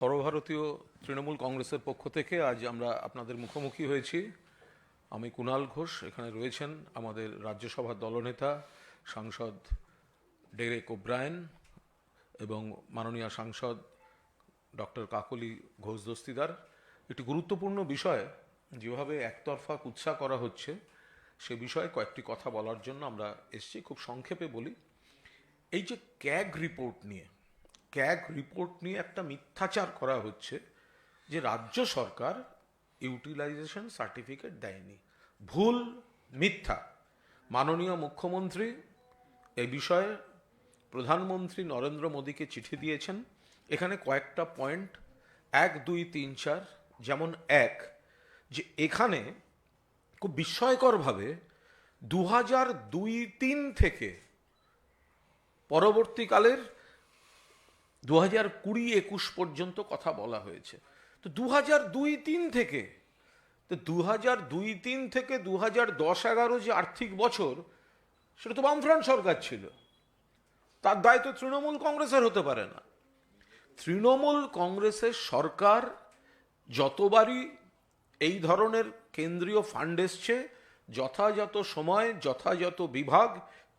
সর্বভারতীয় তৃণমূল কংগ্রেসের পক্ষ থেকে আজ আমরা আপনাদের মুখোমুখি হয়েছি। আমি কুণাল ঘোষ, এখানে রয়েছেন আমাদের রাজ্যসভার দলনেতা, সাংসদ ডেরেক ওব্রায়ন এবং মাননীয় সাংসদ ডক্টর কাকলি ঘোষ দস্তিদার। একটি গুরুত্বপূর্ণ বিষয়, যেভাবে একতরফা কুৎসা করা হচ্ছে, সে বিষয়ে কয়েকটি কথা বলার জন্য আমরা এসছি। খুব সংক্ষেপে বলি, এই যে ক্যাগ রিপোর্ট নিয়ে ক্যাগ রিপোর্ট নিয়ে একটা মিথ্যাচার করা হচ্ছে যে রাজ্য সরকার ইউটিলাইজেশন সার্টিফিকেট দেয়নি। ভুল, মিথ্যা। মাননীয় মুখ্যমন্ত্রী এ বিষয়ে প্রধানমন্ত্রী নরেন্দ্র মোদীকে চিঠি দিয়েছেন। এখানে কয়েকটা পয়েন্ট। এক, দুই, তিন, চার, যেমন এক, যে এখানে খুব বিস্ময়করভাবে দু হাজার দুই, তিন থেকে পরবর্তীকালের দু হাজার কুড়ি একুশ পর্যন্ত কথা বলা হয়েছে। তো দু হাজার দুই তিন থেকে, তো দু হাজার দুই তিন থেকে দু হাজার দশ এগারো যে আর্থিক বছর, সেটা তো বামফ্রন্ট সরকার ছিল। তার দায় তো তৃণমূল কংগ্রেসের হতে পারে না। তৃণমূল কংগ্রেসের সরকার যতবারই এই ধরনের কেন্দ্রীয় ফান্ড এসছে, যথাযথ সময়, যথাযথ বিভাগ,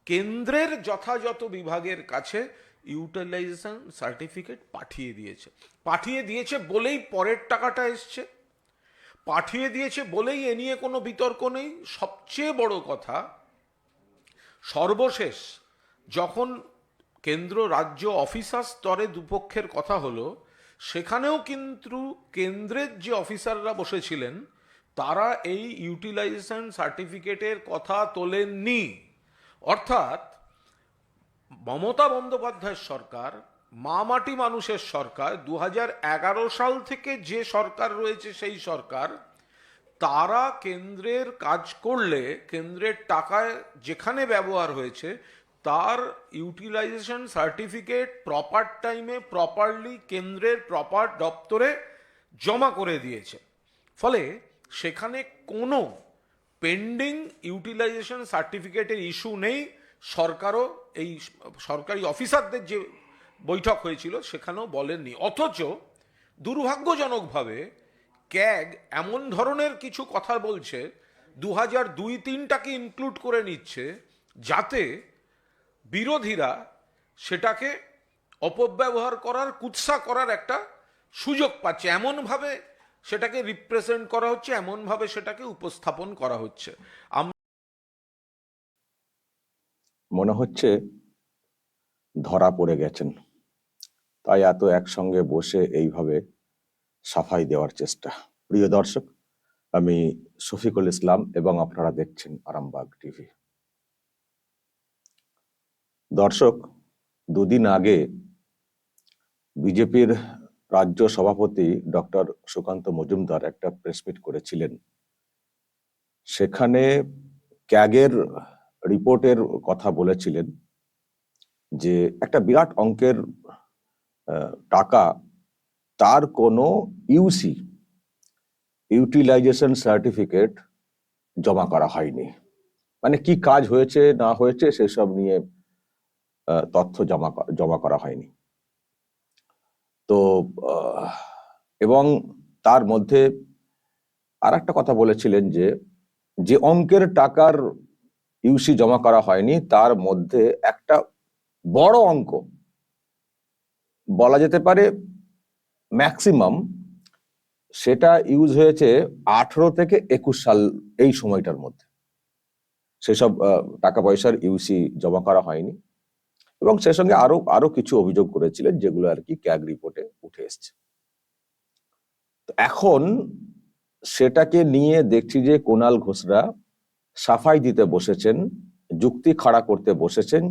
কেন্দ্রের যথাযথ বিভাগের কাছে ইউটিলাইজেশন সার্টিফিকেট পাঠিয়ে দিয়েছে। পাঠিয়ে দিয়েছে বলেই পরের টাকাটা এসছে। পাঠিয়ে দিয়েছে বলেই এ নিয়ে কোনো বিতর্ক নেই। সবচেয়ে বড় কথা, সর্বশেষ যখন কেন্দ্র রাজ্য অফিসার স্তরে দুপক্ষের কথা হলো, সেখানেও কিন্তু কেন্দ্রের যে অফিসাররা বসেছিলেন, তারা এই ইউটিলাইজেশন সার্টিফিকেটের কথা তোলেননি। অর্থাৎ মমতা বন্দ্যোপাধ্যায়ের সরকার মামাটি মানুষের সরকার দু হাজার এগারো সাল থেকে যে সরকার রয়েছে সেই সরকার, তারা কেন্দ্রের কাজ করলে, কেন্দ্রের টাকায় যেখানে ব্যবহার হয়েছে, তার ইউটিলাইজেশন সার্টিফিকেট প্রপার টাইমে প্রপারলি কেন্দ্রের প্রপার দপ্তরে জমা করে দিয়েছে। ফলে সেখানে কোনো পেন্ডিং ইউটিলাইজেশন সার্টিফিকেটের ইস্যু নেই, সরকারও এই সরকারি অফিসারদের যে বৈঠক হয়েছিল সেখানেও বলেননি। অথচ দুর্ভাগ্যজনকভাবে ক্যাগ এমন ধরনের কিছু কথা বলছে দু হাজার দুই তিনটাকে ইনক্লুড করে নিচ্ছে, যাতে বিরোধীরা সেটাকে অপব্যবহার করার, কুৎসা করার একটা সুযোগ পাচ্ছে। এমনভাবে সেটাকে রিপ্রেজেন্ট করা হচ্ছে, এমনভাবে সেটাকে উপস্থাপন করা হচ্ছে। মনে হচ্ছে ধরা পড়ে গেছেন। তাই এত একসঙ্গে বসে এইভাবে সাফাই দেওয়ার চেষ্টা। প্রিয় দর্শক, আমি শফিকুল ইসলাম এবং আপনারা দেখছেন আরামবাগ টিভি। দর্শক, দুদিন আগে বিজেপির রাজ্য সভাপতি ডক্টর সুকান্ত মজুমদার একটা প্রেসমিট করেছিলেন। সেখানে ক্যাগের রিপোর্টের কথা বলেছিলেন যে একটা বিরাট অঙ্কের টাকা তার কোনো ইউসি ইউটিলাইজেশন সার্টিফিকেট জমা করা হয়নি। মানে কি কাজ হয়েছে, না হয়েছে সেসব নিয়ে তথ্য জমা জমা করা হয়নি। তো এবং তার মধ্যে আর একটা কথা বলেছিলেন যে যে অঙ্কের টাকার ইউসি জমা করা হয়নি, তার মধ্যে একটা বড় অঙ্ক বলা যেতে পারে ম্যাক্সিমাম সেটা ইউজ হয়েছে আঠারো থেকে একুশ সাল এই সময়টার মধ্যে। সেসব টাকা পয়সার ইউসি জমা করা হয়নি এবং সে সঙ্গে আরও আরও কিছু অভিযোগ করেছিলেন যেগুলো আর কি ক্যাগ রিপোর্টে উঠে এসছে। এখন সেটাকে নিয়ে দেখছি যে কোনাল ঘোষরা সাফাই দিতে বসেছেন, যুক্তি খাড়া করতে বসেছেন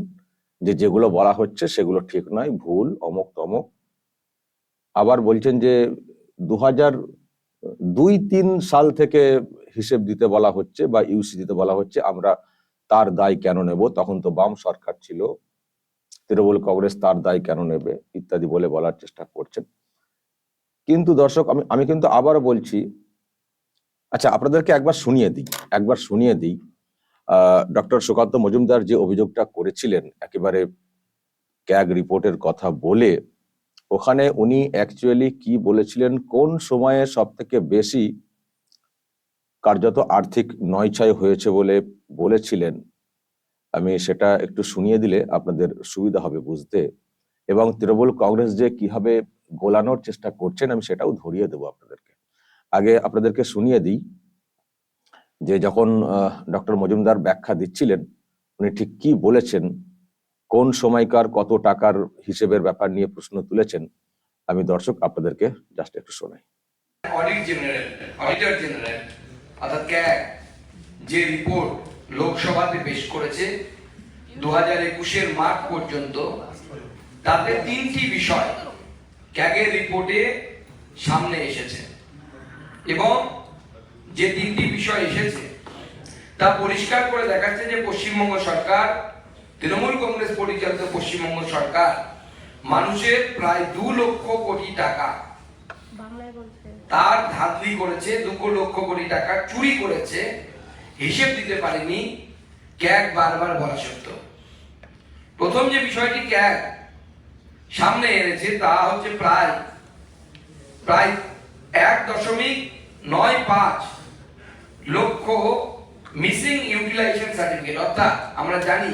যে যেগুলো বলা হচ্ছে সেগুলো ঠিক নয়, ভুল, অমক, তমক। আবার বলছেন যে দু হাজার দুই তিন সাল থেকে হিসেব দিতে বলা হচ্ছে বা ইউসি দিতে বলা হচ্ছে, আমরা তার দায় কেন নেব? তখন তো বাম সরকার ছিল, তৃণমূল কংগ্রেস তার দায় কেন নেবে? ইত্যাদি বলে বলার চেষ্টা করছেন। কিন্তু দর্শক, আমি আমি কিন্তু আবারও বলছি আচ্ছা আপনাদেরকে একবার শুনিয়ে দিই, একবার শুনিয়ে দিই। ডক্টর সুকান্ত মজুমদার যে অভিযোগটা করেছিলেন, একেবারে ক্যাগ রিপোর্টের কথা বলে, ওখানে উনি অ্যাকচুয়ালি কি বলেছিলেন, কোন সময়ে সব থেকে বেশি কার্যত আর্থিক নয়ছয় হয়েছে বলে বলেছিলেন, আমি সেটা একটু শুনিয়ে দিলে আপনাদের সুবিধা হবে বুঝতে। এবং তৃণমূল কংগ্রেস যে কীভাবে গোলানোর চেষ্টা করছেন, আমি সেটাও ধরিয়ে দেবো আপনাদেরকে। আগে আপনাদেরকে শুনিয়ে দিই যে যখন ডক্টর মজুমদার ব্যাখ্যা দিচ্ছিলেন, উনি ঠিক কি বলেছেন, কোন সময়কার কত টাকার হিসেবের ব্যাপার নিয়ে প্রশ্ন তুলেছেন, আমি দর্শক আপনাদেরকে জাস্ট একটু শোনাই। যে রিপোর্ট লোকসভাতে পেশ করেছে দু হাজার একুশের মার্চ পর্যন্ত, তাতে তিনটি বিষয় ক্যাগের রিপোর্টে সামনে এসেছে। এবং যে তিনটি বিষয় এসেছে তা পরিষ্কার করে দেখাচ্ছে যে পশ্চিমবঙ্গ সরকার তৃণমূল কংগ্রেস পরিচালিত পশ্চিমবঙ্গ সরকার মানুষের প্রায় দু লক্ষ কোটি টাকা তার ধাতলি করেছে দু লক্ষ কোটি টাকা চুরি করেছে হিসেব দিতে পারেনি ক্যাগ বারবার বলা সত্ত্বেও প্রথম যে বিষয়টি ক্যাগ সামনে এনেছে তা হচ্ছে প্রায় প্রায় এক দশমিক নয় পাঁচ লক্ষ মিসিং ইউটিলাইজেশন সার্টিফিকেট অর্থাৎ আমরা জানি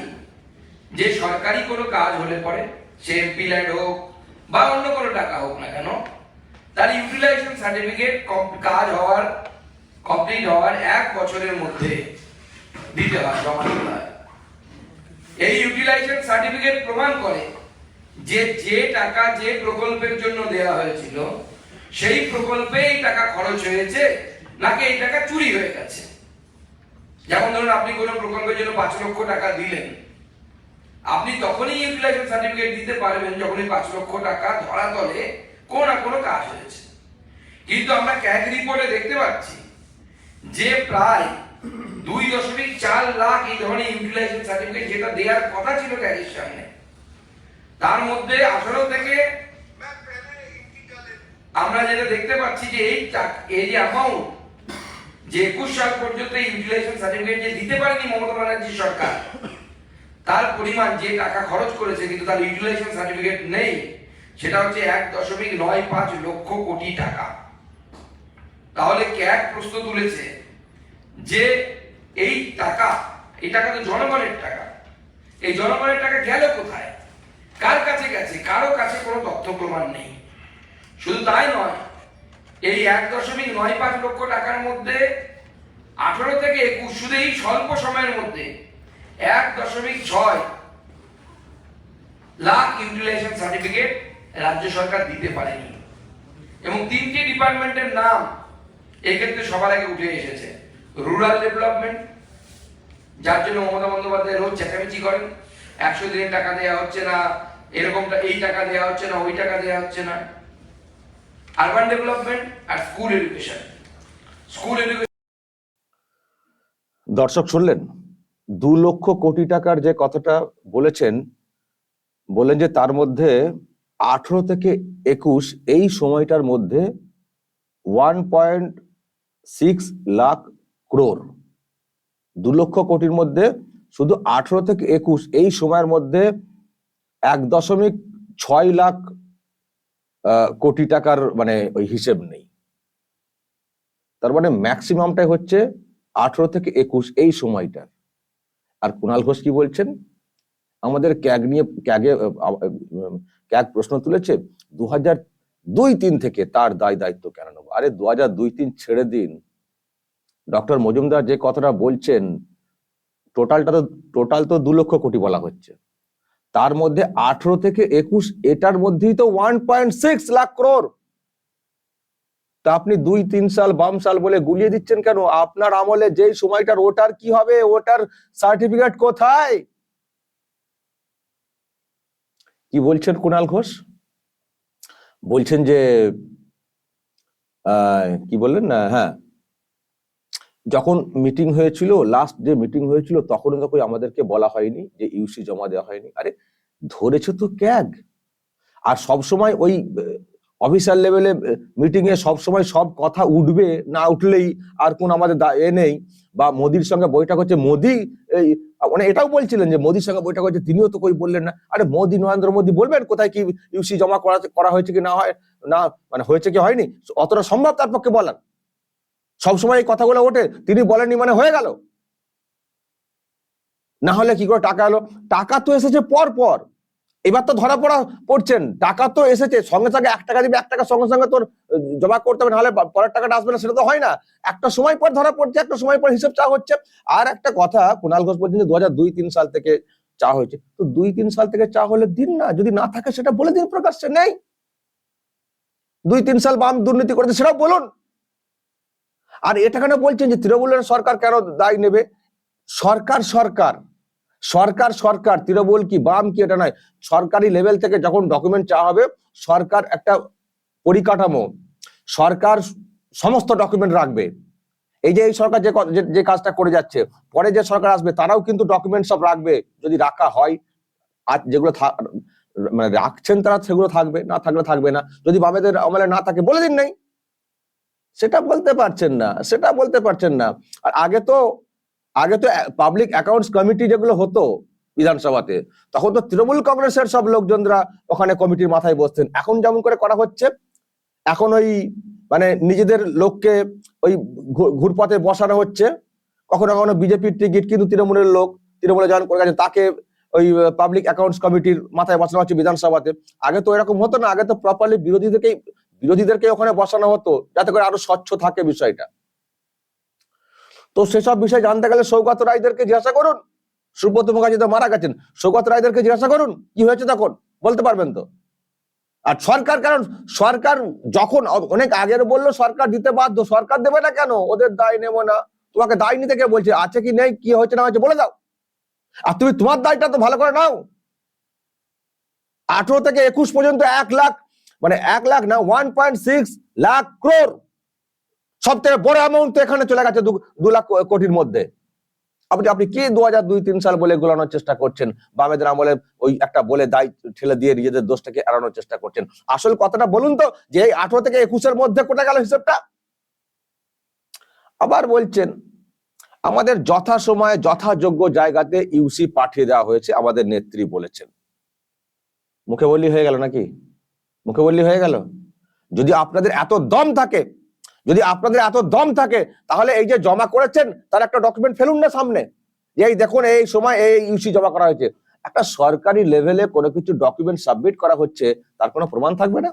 যে সরকারি কোনো কাজ হলে পরে সে এমপি ল্যান্ড হোক বা অন্য কোনো টাকা হোক না কেন, তার ইউটিলাইজেশন সার্টিফিকেট কাজ হওয়ার কমপ্লিট হওয়ার এক বছরের মধ্যে দিতে হয়, জমা দিতে হয়। এই ইউটিলাইজেশন সার্টিফিকেট প্রমাণ করে যে যে টাকা যে প্রকল্পের জন্য দেওয়া হয়েছিল সেই প্রকল্পে এই টাকা খরচ হয়েছে, নাকি এই টাকা চুরি হয়ে গেছে? যেমন ধরুন, আপনি কোনো প্রকল্পের জন্য পাঁচ লক্ষ টাকা দিলেন। আপনি তখনই ইউটিলাইজেশন সার্টিফিকেট দিতে পারবেন যখন এই পাঁচ লক্ষ টাকা ধরা তলে কোনো না কোনো কাজ হয়েছে। কিন্তু আমরা ক্যাগ রিপোর্টে দেখতে পাচ্ছি যে প্রায় দুই দশমিক চার লাখ এই ধরনের ইউটিলাইজেশন সার্টিফিকেট যেটা দেওয়ার কথা ছিল ক্যাগের সামনে, তার মধ্যে আঠারো থেকে আমরা যেটা দেখতে পাচ্ছি যে এই এই যে অ্যামাউন্ট যে একুশ সাল পর্যন্ত ইউটিলাইজেশন সার্টিফিকেট যে দিতে পারেনি মমতা ব্যানার্জি সরকার, তার পরিমাণ যে টাকা খরচ করেছে কিন্তু তার ইউটিলাইজেশন সার্টিফিকেট নেই, সেটা হচ্ছে এক দশমিক নয় পাঁচ লক্ষ কোটি টাকা। তাহলে ক্যাগ প্রশ্ন তুলেছে যে এই টাকা এই টাকা তো জনগণের টাকা, এই জনগণের টাকা গেল কোথায়? কার কাছে গেছে? কারও কাছে কোনো তথ্য প্রমাণ নেই। শুধু তাই নয়, এই এক দশমিক নয় পাঁচ লক্ষ টাকার মধ্যে, আঠারো থেকে একুশ শুধু এই স্বল্প সময়ের মধ্যে এক দশমিক ছয় লাখ ইউটিলাইজেশন সার্টিফিকেট রাজ্য সরকার দিতে পারেনি। এবং তিনটি ডিপার্টমেন্টের নাম এক্ষেত্রে সবার আগে উঠে এসেছে। রুরাল ডেভেলপমেন্ট যার জন্য মমতা বন্দ্যোপাধ্যায় রোজ চেঁচামেচি করেন। একশো দিনের টাকা দেওয়া হচ্ছে না, এরকমটা এই টাকা দেওয়া হচ্ছে না, ওই টাকা দেওয়া হচ্ছে না। আরবান ডেভেলপমেন্ট আর স্কুল এডুকেশন স্কুল এডুকেশন দর্শক শুনলেন, দু লক্ষ কোটি টাকার যে কথাটা বলেছেন বলেন যে তার মধ্যে আঠারো থেকে একুশ এই সময়টার মধ্যে one point six lakh crore দু লক্ষ কোটির মধ্যে শুধু আঠারো থেকে একুশ এই সময়ের মধ্যে এক দশমিক ছয় লাখ কোটি টাকার মানে ওই হিসেব নেই। তার মানে ম্যাক্সিমামটাই হচ্ছে আঠারো থেকে একুশ এই সময়টা আর কুণাল ঘোষ কি বলছেন? আমাদের ক্যাগ নিয়ে, ক্যাগে ক্যাগ প্রশ্ন তুলেছে দু হাজার দুই তিন থেকে তার দায় দায়িত্ব কেন নেব? আরে দু হাজার দুই তিন ছেড়ে দিন। ডক্টর মজুমদার যে কথাটা বলছেন, টোটালটা তো, টোটাল তো দু লক্ষ কোটি বলা হচ্ছে। তার মধ্যে আঠারো থেকে একুশ, এটার মধ্যেই তো one point six lakh crore তা আপনি দুই, তিন সাল, বাম সাল বলে গুলিয়ে দিচ্ছেন কেন? আপনার আমলে যেই সময়টার ওটার কি হবে? ওটার সার্টিফিকেট কোথায়? কি বলছেন কুণাল ঘোষ? বলছেন যে কি বললেন হ্যাঁ যখন মিটিং হয়েছিল লাস্ট যে মিটিং হয়েছিল তখন তো আমাদেরকে বলা হয়নি যে ইউসি জমা দেওয়া হয়নি। আরে, ধরেছে তো ক্যাগ। আর সব সময় ওই অফিসার লেভেলে মিটিং এ সব সময় সব কথা উঠবে, না উঠলেই আর কোন আমাদের এ নেই। বা মোদির সঙ্গে বৈঠক হচ্ছে, মোদি, এই উনি এটাও বলছিলেন যে মোদির সঙ্গে বৈঠক হচ্ছে, তিনিও তো কই বললেন না। আরে, মোদি, নরেন্দ্র মোদি বলবেন কোথায় কি ইউসি জমা করা করা হয়েছে কি না হয়, না মানে হয়েছে কি হয়নি? অতটা সম্ভব তার পক্ষে বলার। সবসময় এই কথাগুলো ওঠে, তিনি বলেননি মানে হয়ে গেল। না হলে কি করে টাকা এলো? টাকা তো এসেছে পর পর। এবার তো ধরা পড়া, পড়ছেন। টাকা তো এসেছে, সঙ্গে সঙ্গে এক টাকা দিবে, এক টাকা সঙ্গে সঙ্গে তোর জমা করতে হবে, নাহলে পরের টাকাটা আসবে না, সেটা তো হয় না। একটা সময় পর ধরা পড়ছে, একটা সময় পর হিসেব চা হচ্ছে। আর একটা কথা কুণাল ঘোষ বলছেন দু হাজার দুই তিন সাল থেকে চা হয়েছে। তো দুই তিন সাল থেকে চা হলে দিন না, যদি না থাকে সেটা বলে দিন প্রকাশ্যে, নেই। দুই তিন সাল বাম দুর্নীতি করেছে, সেটাও বলুন। আর এটা কেন বলছেন যে তৃণমূলের সরকার কেন দায় নেবে? সরকার সরকার সরকার সরকার, তৃণমূল কি, বাম কি, এটা নয়। সরকারি লেভেল থেকে যখন ডকুমেন্ট চাওয়া হবে, সরকার একটা পরিকাঠামো, সরকার সমস্ত ডকুমেন্ট রাখবে। এই যে এই সরকার যে যে- কাজটা করে যাচ্ছে, পরে যে সরকার আসবে, তারাও কিন্তু ডকুমেন্ট সব রাখবে, যদি রাখা হয়। আর যেগুলো মানে রাখছেন তারা সেগুলো থাকবে, না থাকলে থাকবে না। যদি বামেদের আমলে না থাকে, বলে দিন নাই। সেটা বলতে পারছেন না, সেটা বলতে পারছেন না। আর আগে তো আগে তো পাবলিক অ্যাকাউন্টস কমিটি যেগুলো হতো বিধানসভাতে, তখন তো তৃণমূল কংগ্রেসের সব লোকজনরা ওখানে কমিটির মাথায় বসতেন। এখন যেমন করে করা হচ্ছে, এখন ওই মানে নিজেদের লোককে ওই ঘুরপথে বসানো হচ্ছে। কখনো কখনো বিজেপির টিকিট কিন্তু তৃণমূলের লোক, তৃণমূলে জয়েন করে গেছে তাকে ওই পাবলিক অ্যাকাউন্টস কমিটির মাথায় বসানো হচ্ছে বিধানসভাতে। আগে তো এরকম হতো না, আগে তো প্রপারলি বিরোধীদেরকেই বিরোধীদেরকে ওখানে বসানো হতো, যাতে করে আরও স্বচ্ছ থাকে বিষয়টা। তো সেসব বিষয় জানতে গেলে সৌগত রায়দেরকে জিজ্ঞাসা করুন। সুব্রত মুখার্জি তো মারা গেছেন, সৌগত রায়দেরকে জিজ্ঞাসা করুন, কি হয়েছে তখন? বলতে পারবেন তো? আর সরকার, কারণ সরকার যখন অনেক আগের বলল, সরকার দিতে বাধ্য, সরকার দেবে না কেন? ওদের দায় নেব না। তোমাকে দায় নিতে কে বলছে? আছে কি নেই? কি হয়েছে না হয়েছে বলে দাও। আর তুমি তোমার দায়টা তো ভালো করে নাও। আঠারো থেকে একুশ পর্যন্ত এক লাখ মানে এক লাখ না one point six lakh crore সব থেকে বড় অ্যামাউন্ট এখানে চলে গেছে দু- লাখ কোটির মধ্যে। আপনি আপনি কি দু হাজার দুই তিন সাল বলে গোলানোর চেষ্টা করছেন? বামেদের আমলে ওই একটা বলে দায় ঠেলে দিয়ে নিজেদের দোষটাকে এড়ানোর চেষ্টা করছেন। আসল কথাটা বলুন তো, যে এই আঠারো থেকে একুশের মধ্যে কোটা গেল হিসেবটা? আবার বলছেন, আমাদের যথা সময়ে যথাযোগ্য জায়গাতে ইউসি পাঠিয়ে দেওয়া হয়েছে আমাদের নেত্রী বলেছেন। মুখে বললি হয়ে গেল নাকি? মুখে বললি হয়ে গেল। যদি আপনাদের এত দম থাকে, যদি আপনাদের এত দম থাকে, তাহলে এই যে জমা করেছেন, তার একটা ডকুমেন্ট ফেলুন না সামনে। এই দেখুন, এই সময় এই ইউসি জমা করা হয়েছে। একটা সরকারি লেভেলে কোনো কিছু ডকুমেন্ট সাবমিট করা হচ্ছে, তার কোনো প্রমাণ থাকবে না?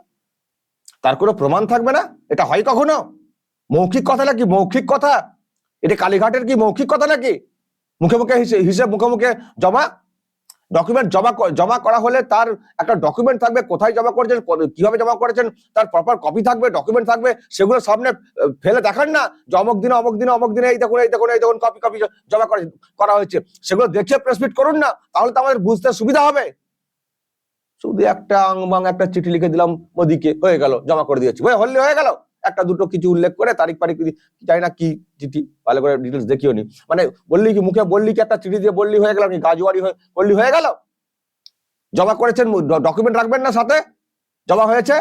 তার কোনো প্রমাণ থাকবে না? এটা হয় কখনো? মৌখিক কথা নাকি মৌখিক কথা? এটা কালীঘাটের কি মৌখিক কথা নাকি? মুখে মুখে হিসে- হিসেব মুখে মুখে জমা ডকুমেন্ট জমা জমা করা হলে তার একটা ডকুমেন্ট থাকবে, কোথায় জমা করেছেন কীভাবে জমা করেছেন, তার প্রপার কপি থাকবে ডকুমেন্ট থাকবে, সেগুলো সামনে ফেলে দেখান না, যে অমুক দিনে অমুক দিনে অমুক দিনে এই দেখুন এই দেখুন এই দেখুন কপি কপি জমা করে হয়েছে। সেগুলো দেখে প্রেসমিট করুন না, তাহলে তো আমাদের বুঝতে সুবিধা হবে। শুধু একটা আংবাং, একটা চিঠি লিখে দিলাম, মোদিকে, হয়ে গেল, জমা করে দিয়েছি। হলে হয়ে গেল। একটা দুটো কিছু উল্লেখ করে তারিখ ফারিখ দি- জানি না কি চিঠি, ভালো করে ডিটেলস দেখিও নি। মানে বললি কি, মুখে বললি কি একটা চিঠি দিয়ে বললি হয়ে গেল কি গাজুয়ারি হয়ে, বললি হয়ে গেল? জমা করেছেন ডকুমেন্ট রাখবেন না সাথে? জমা হয়েছে?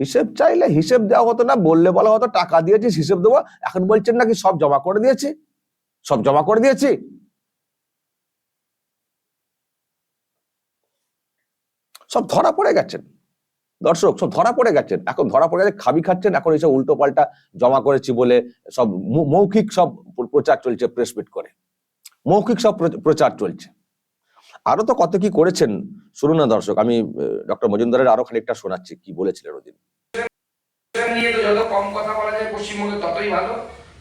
হিসেব চাইলে হিসেব দেওয়া হতো না, বললে বলা হতো, টাকা দিয়েছিস হিসেব দেবো, এখন বলছেন নাকি সব জমা করে দিয়েছি? সব জমা করে দিয়েছি? সব ধরা পড়ে গেছেন। দর্শক, সব ধরা পড়ে গেছেন। এখন ধরা পড়ে গেছে খাবি খাচ্ছেন, এখন এইসব উল্টো পাল্টা জমা করেছি বলে সব মৌখিক সব প্রচার চলছে প্রেস মিট করে। মৌখিক সব প্রচার চলছে। আরও তো কত কি করেছেন, শুনুন না দর্শক, আমি ডক্টর মজুমদারের আরও খানিকটা শোনাচ্ছি, কি বলেছিলেন ওদিন। নিয়ে তো যত কম কথা বলা যায়, পশ্চিমবঙ্গে ততই ভালো।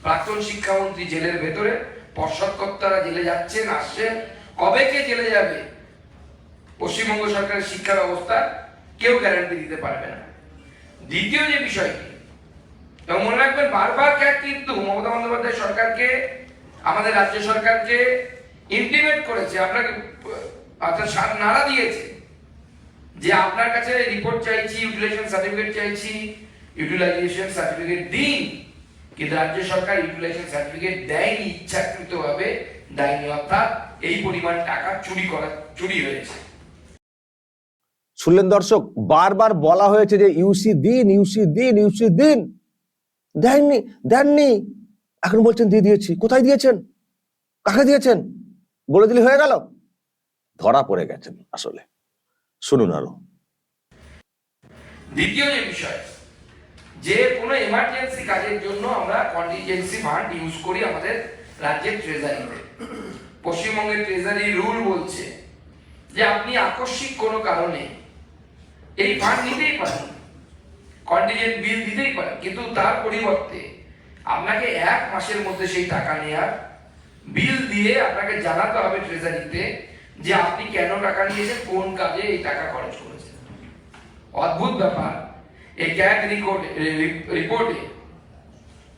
প্রাক্তন শিক্ষামন্ত্রী জেলের ভেতরে পর্ষদ কর্তারা জেলে যাচ্ছেন, আসছেন। কবে কে জেলে যাবে? পশ্চিমবঙ্গ সরকারের শিক্ষা ব্যবস্থা কেউ গ্যারান্টি দিতে পারবে না। দ্বিতীয় যে বিষয়টি এবং মনে রাখবেন বারবার কিন্তু মমতা বন্দ্যোপাধ্যায় সরকারকে, আমাদের রাজ্য সরকারকে ইন্টিমেট করেছে, আপনাকে নাড়া দিয়েছে, যে আপনার কাছে রিপোর্ট চাইছি ইউটিলাইজেশন সার্টিফিকেট চাইছি ইউটিলাইজেশন সার্টিফিকেট দিন কিন্তু রাজ্য সরকার ইউটিলাইজেশন সার্টিফিকেট দেয়নি, ইচ্ছাকৃতভাবে দেয়নি, অর্থাৎ এই পরিমাণ টাকা চুরি করা, চুরি হয়েছে। শুনলেন দর্শক, বারবার বলা হয়েছে যে ইউসি দিন ইউসি দিন ইউসি দিন। দেননি দেননি। এখন বলছেন, দিয়ে দিয়েছি। কোথায় দিয়েছেন? কাকে দিয়েছেন? বলে দিলে হয়ে গেল। ধরা পড়ে গেছেন আসলে। শুনুন আরও। দ্বিতীয় যে বিষয়, যে কোনো এমার্জেন্সি কাজের জন্য আমরা কন্টিজেন্সি ফান্ড ইউজ করি আমাদের রাজ্যের ট্রেজারিতে পশ্চিমবঙ্গের ট্রেজারি রুল বলছে যে আপনি আকস্মিক কোনো কারণে এই ফান্ড নিতেই পারেন কন্টিজেন্ট বিল দিতেই পারেন কিন্তু তার পরিবর্তে আপনাকে এক মাসের মধ্যে সেই টাকা নেওয়ার বিল দিয়ে আপনাকে জানাতে হবে ট্রেজারিতে যে আপনি কেন টাকা নিয়েছেন, কোন কাজে এই টাকা খরচ করেছেন। অদ্ভুত ব্যাপার। এই ক্যাগ রিপোর্টে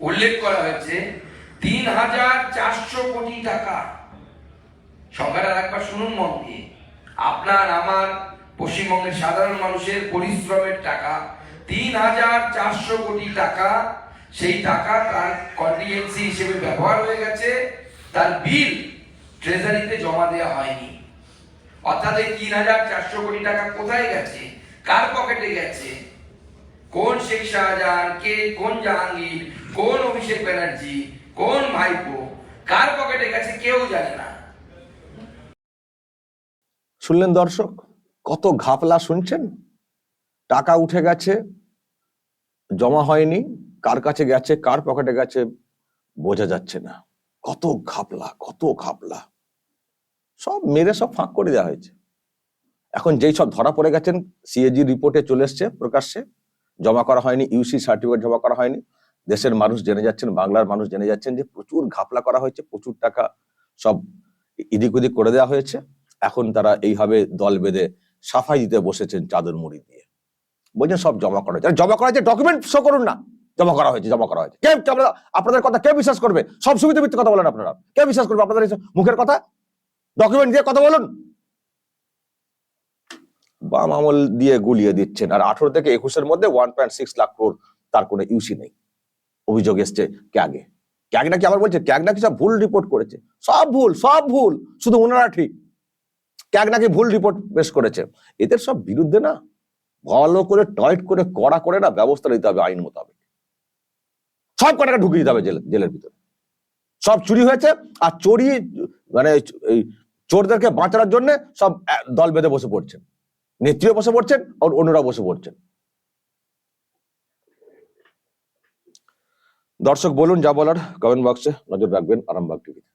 উল্লেখ করা হয়েছে, তিন হাজার চারশো কোটি টাকা। সংখ্যাটা একবার শুনুন মন দিয়ে। আপনার, আমার পশ্চিমবঙ্গের সাধারণ মানুষের পরিশ্রমের টাকা, তিন হাজার চারশো কোটি টাকা, সেই টাকা তার কন্টিজেন্সি হিসেবে ব্যবহার হয়ে গেছে। তার বিল ট্রেজারিতে জমা দেওয়া হয়নি। অর্থাৎ এই তিন হাজার চারশো কোটি টাকা কোথায় গেছে? কার পকেটে গেছে? কোন শেখ শাহজাহান, কে, কোন জাহাঙ্গীর, কোন অভিষেক ব্যানার্জি, কোন ভাইপো, কার পকেটে গেছে কেউ জানে না। শুনলেন দর্শক? কত ঘাপলা শুনছেন? টাকা উঠে গেছে, জমা হয়নি, কার কাছে গেছে, কার পকেটে গেছে, বোঝা যাচ্ছে না। কত ঘাপলা কত ঘাপলা। সব মেরে সব ফাঁক করে দেওয়া হয়েছে। এখন যেই সব ধরা পড়ে গেছেন সিএজি রিপোর্টে চলে এসছে প্রকাশ্যে। জমা করা হয়নি ইউসি সার্টিফিকেট জমা করা হয়নি। দেশের মানুষ জেনে যাচ্ছেন, বাংলার মানুষ জেনে যাচ্ছেন যে প্রচুর ঘাপলা করা হয়েছে, প্রচুর টাকা সব এদিক ওদিক করে দেওয়া হয়েছে। এখন তারা এইভাবে দল বেঁধে সাফাই দিতে বসেছেন চাদর মুড়ি দিয়ে। বলছেন, সব জমা করা হয়েছে। জমা করা হয়েছে ডকুমেন্ট শো করুন না। জমা করা হয়েছে, জমা করা হয়েছে। কে আপনাদের কথা কে বিশ্বাস করবে? সব সুবিধা মিথ্যে কথা বলেন আপনারা। কে বিশ্বাস করবে আপনাদের মুখের কথা? ডকুমেন্ট দিয়ে কথা বলুন। বাম আমল দিয়ে গুলিয়ে দিচ্ছেন। আর আঠারো থেকে একুশের মধ্যে one point six lakh crore তার কোনো ইউসি নেই। অভিযোগ এসছে ক্যাগে। ক্যাগ নাকি আবার বলছে? ক্যাগ নাকি সব ভুল রিপোর্ট করেছে? সব ভুল সব ভুল। শুধু ওনারা ঠিক। ক্যাগ নাকি ভুল রিপোর্ট পেশ করেছে। এদের সব বিরুদ্ধে না ভালো করে টয়েট করে কড়া করে না ব্যবস্থা নিতে হবে আইন মোতাবেক। সব কটাকে ঢুকিয়ে দিতে হবে জেল- জেলের ভিতরে। সব চুরি হয়েছে আর চুরি মানে এই চোরদেরকে বাঁচানোর জন্য সব দল বেঁধে বসে পড়ছেন নেত্রীও বসে পড়ছেন আর অন্যরা বসে পড়ছেন দর্শক, বলুন যা বলার কমেন্ট বক্সে নজর রাখবেন আরামবাগ টিভিতে